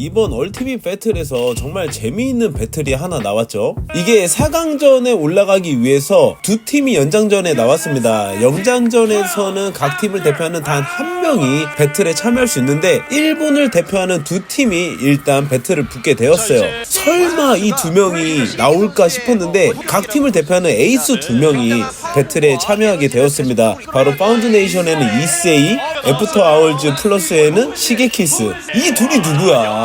이번 얼티밋 배틀에서 정말 재미있는 배틀이 하나 나왔죠. 이게 4강전에 올라가기 위해서 두 팀이 연장전에 나왔습니다. 연장전에서는 각 팀을 대표하는 단 한 명이 배틀에 참여할 수 있는데 일본을 대표하는 두 팀이 일단 배틀을 붙게 되었어요. 설마 이 두 명이 나올까 싶었는데 각 팀을 대표하는 에이스 두 명이 배틀에 참여하게 되었습니다. 바로 파운드네이션에는 이세이, 애프터 아월즈 플러스에는 시게키스. 이 둘이 누구야?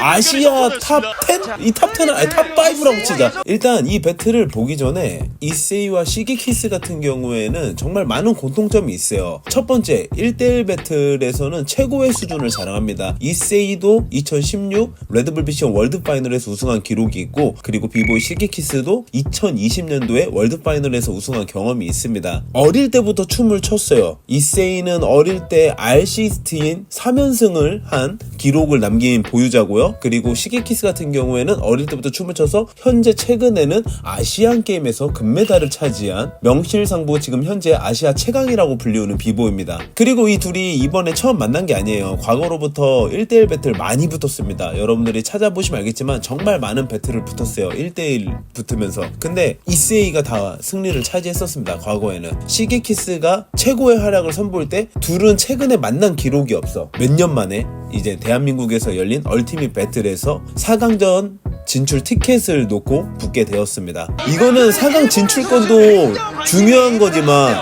아시아 탑 10? 이 탑 10은 아니 탑 5라고 치자. 일단 이 배틀을 보기 전에 이세이와 시게키스 같은 경우에는 정말 많은 공통점이 있어요. 첫 번째, 1대1 배틀에서는 최고의 수준을 자랑합니다. 이세이도 2016 레드불 비션 월드 파이널에서 우승한 기록이 있고 그리고 비보이 시게키스도 2020년도에 월드 파이널에서 우승한 경험이 있습니다. 어릴 때부터 춤을 췄어요. 이세이는 어릴 때 RC스트인 3연승을 한 기록을 남긴 보유자고요. 그리고 시게키스 같은 경우에는 어릴 때부터 춤을 춰서 현재 최근에는 아시안 게임에서 금메달을 차지한 명실상부 지금 현재 아시아 최강이라고 불리우는 비보입니다. 그리고 이 둘이 이번에 처음 만난 게 아니에요. 과거로부터 1대1 배틀 많이 붙었습니다. 여러분들이 찾아보시면 알겠지만 정말 많은 배틀을 붙었어요. 1대1 붙으면서. 근데 이세이가 다 승리를 차지했었습니다. 과거에는. 시게키스가 최고의 활약을 선보일 때 둘은 최근에 만난 기록이 없어. 몇 년 만에 이제 대한민국에서 열린 얼티밋 배틀에서 4강전 진출 티켓을 놓고 붙게 되었습니다. 이거는 4강 진출권도 중요한 거지만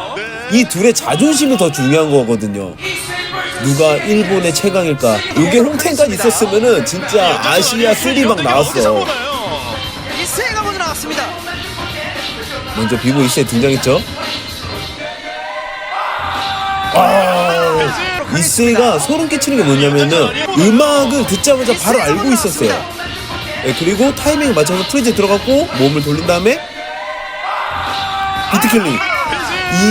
이 둘의 자존심이 더 중요한 거거든요. 누가 일본의 최강일까? 이게 홍텐까지 있었으면은 진짜 아시아 3막 나왔어. 먼저 나왔습니다. 먼저 비보 이시에 등장했죠. 이세가 소름 끼치는 게 뭐냐면은 음악을 듣자마자 바로 알고 있었어요. 네, 그리고 타이밍에 맞춰서 프리즈 들어갔고 몸을 돌린 다음에 비트킬링.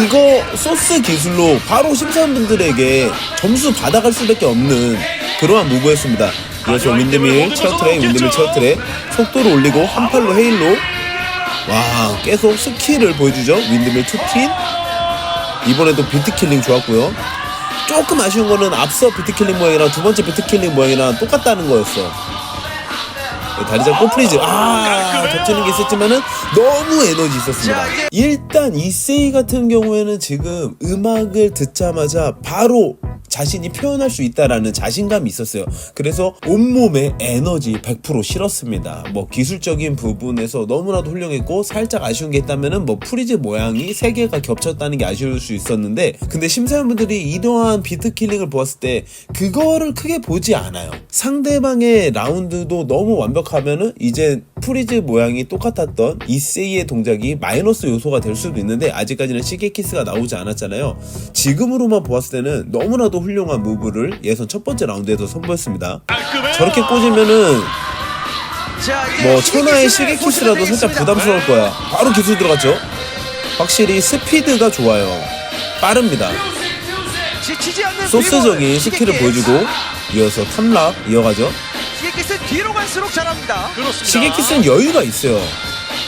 이거 소스 기술로 바로 심사위원분들에게 점수 받아갈 수밖에 없는 그러한 무브였습니다. 그래서 윈드밀 체어트랙, 윈드밀 체어트랙 속도를 올리고 한 팔로 헤일로 와 계속 스킬을 보여주죠. 윈드밀 투핀 이번에도 비트킬링 좋았고요. 조금 아쉬운 거는 앞서 비트킬링 모양이랑 두 번째 비트킬링 모양이랑 똑같다는 거였어. 네, 다리 잡고 프리즈. 아, 겹치는 게 있었지만은 너무 에너지 있었습니다. 일단 이세이 같은 경우에는 지금 음악을 듣자마자 바로 자신이 표현할 수 있다라는 자신감이 있었어요. 그래서 온몸에 에너지 100% 실었습니다. 뭐 기술적인 부분에서 너무나도 훌륭했고 살짝 아쉬운 게 있다면은 뭐 프리즈 모양이 세 개가 겹쳤다는 게 아쉬울 수 있었는데 근데 심사위원분들이 이러한 비트 킬링을 보았을 때 그거를 크게 보지 않아요. 상대방의 라운드도 너무 완벽하면은 이제 프리즈 모양이 똑같았던 이세이의 동작이 마이너스 요소가 될 수도 있는데 아직까지는 시게키스가 나오지 않았잖아요. 지금으로만 보았을 때는 너무나도 훌륭한 무브를 예선 첫 번째 라운드에서 선보였습니다. 저렇게 꽂으면은 뭐 천하의 시계 키스라도 보여주면 살짝. 부담스러울 거야. 바로 기술 들어갔죠. 확실히 스피드가 좋아요. 빠릅니다. 소스적인 시계키스. 보여주고 이어서 탐락 이어가죠. 시계키스 뒤로 갈수록 잘합니다. 그렇습니다. 시계키스는 여유가 있어요.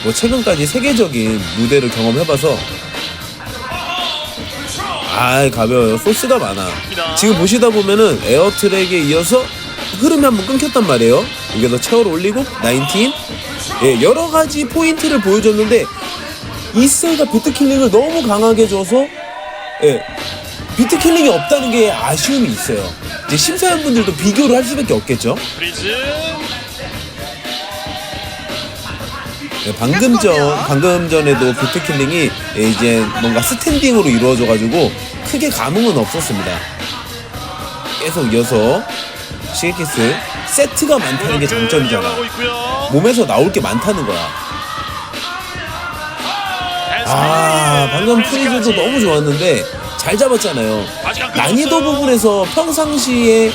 뭐 최근까지 세계적인 무대를 경험해봐서 아 가벼워요. 소스가 많아. 지금 보시다 보면은 에어 트랙에 이어서 흐름이 한번 끊겼단 말이에요. 여기서 체어를 올리고 19. 예, 여러 가지 포인트를 보여줬는데 이세이가 비트킬링을 너무 강하게 줘서 예, 비트킬링이 없다는 게 아쉬움이 있어요. 이제 심사위원분들도 비교를 할 수밖에 없겠죠. 프리즈 네, 방금 전 방금 전에도 비트킬링이 이제 뭔가 스탠딩으로 이루어져가지고 크게 감흥은 없었습니다. 계속 이어서 시게키스 세트가 많다는 게 장점이잖아. 몸에서 나올 게 많다는 거야. 아 방금 프리즈도 너무 좋았는데 잘 잡았잖아요. 난이도 부분에서 평상시에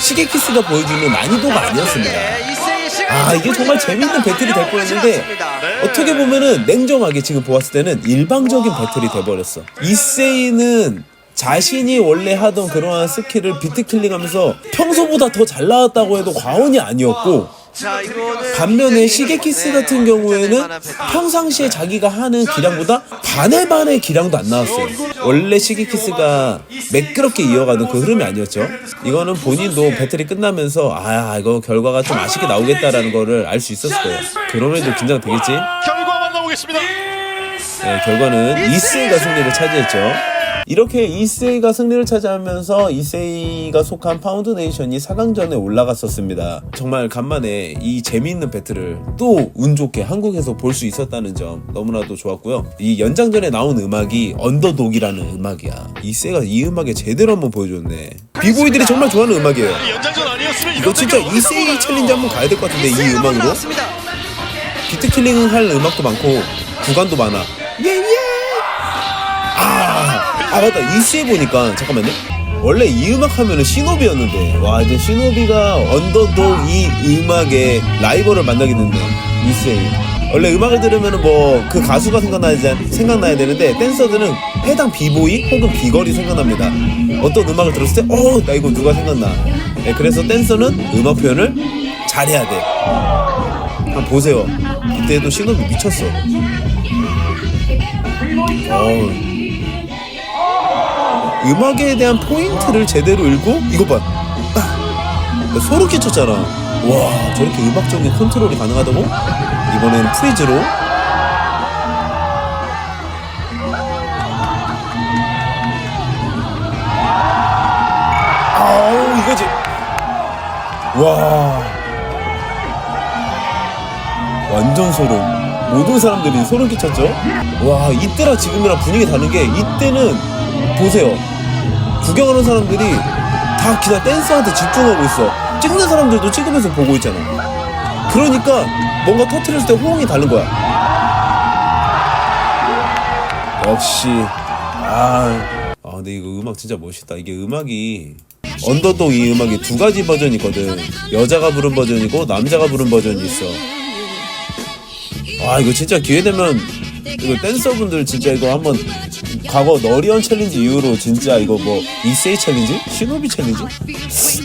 시게키스가 보여주는 난이도가 아니었습니다. 네, 이세의 시간 아 이게 정말 재밌는 배틀이 될 뻔했는데 네. 어떻게 보면은 냉정하게 지금 보았을 때는 일방적인 배틀이 돼버렸어 이세이는 자신이 원래 하던 그러한 스킬을 비트킬링하면서 평소보다 더 잘 나왔다고 해도 과언이 아니었고 반면에 시게키스 네, 같은 경우에는. 평상시에 자기가 하는 기량보다 반의 반의 기량도 안 나왔어요. 원래 시게키스가 매끄럽게 이어가는 그 흐름이 아니었죠. 이거는 본인도 배틀이 끝나면서 아 이거 결과가 좀 아쉽게 나오겠다라는 거를 알 수 있었을 거예요. 그럼에도 긴장 되겠지. 결과 만나보겠습니다. 네, 결과는 이세이가 승리를 차지했죠. 이렇게 이세이가 승리를 차지하면서 이세이가 속한 파운드 네이션이 4강전에 올라갔었습니다. 정말 간만에 이 재미있는 배틀을 또 운 좋게 한국에서 볼 수 있었다는 점 너무나도 좋았고요. 이 연장전에 나온 음악이 언더독이라는 음악이야. 이세이가 이 음악에 제대로 한번 보여줬네. 비보이들이 정말 좋아하는 음악이에요. 이거 진짜 이세이 챌린지 한번 가야 될 것 같은데 이 음악 음악으로. 나왔습니다. 비트 킬링 할 음악도 많고 구간도 많아. 예예. 아, 아 맞다 이스에 보니까 잠깐만요. 원래 이 음악 하면은 시노비였는데 와 이제 시노비가 언더독 이 음악의 라이벌을 만나게 됐네 이스에. 원래 음악을 들으면은 뭐 그 가수가 생각나야 생각나야 되는데 댄서들은 해당 비보이 혹은 비걸이 생각납니다. 어떤 음악을 들었을 때, 어, 나 이거 누가 생각나. 네, 그래서 댄서는 음악 표현을 잘해야 돼. 한번 보세요. 이때도 신호비 미쳤어. 어우. 음악에 대한 포인트를 제대로 읽고 이거 봐. 아, 소름 끼쳤잖아. 와 저렇게 음악적인 컨트롤이 가능하다고? 이번에는 프리즈로. 아우 이거지. 와. 완전 소름. 모든 사람들이 소름 끼쳤죠? 와, 이때랑 지금이랑 분위기 다른 게 이때는 보세요. 구경하는 사람들이 다 그냥 댄서한테 집중하고 있어. 찍는 사람들도 찍으면서 보고 있잖아. 그러니까 뭔가 터트렸을 때 호응이 다른 거야. 역시 아, 아 근데 이거 음악 진짜 멋있다. 이게 음악이 언더독 이 음악이 두 가지 버전이 있거든. 여자가 부른 버전이고 남자가 부른 버전이 있어. 와 이거 진짜 기회 되면 이거 댄서분들 진짜 이거 한번 과거 너리언 챌린지 이후로 진짜 이거 뭐 이세이 챌린지? 시노비 챌린지?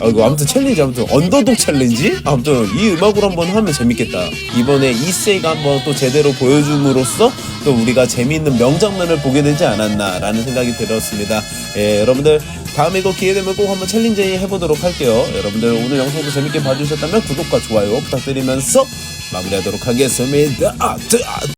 아 이거 아무튼 챌린지 아무튼 언더독 챌린지? 아무튼 이 음악으로 한번 하면 재밌겠다 이번에 이세이가 한번 또 제대로 보여줌으로써 또 우리가 재미있는 명장면을 보게 되지 않았나 라는 생각이 들었습니다 예 여러분들 다음에 이거 기회 되면 꼭 한번 챌린지 해보도록 할게요 여러분들 오늘 영상도 재밌게 봐주셨다면 구독과 좋아요 부탁드리면서 마무리하도록 하겠습니다. 아, 뜨, 아,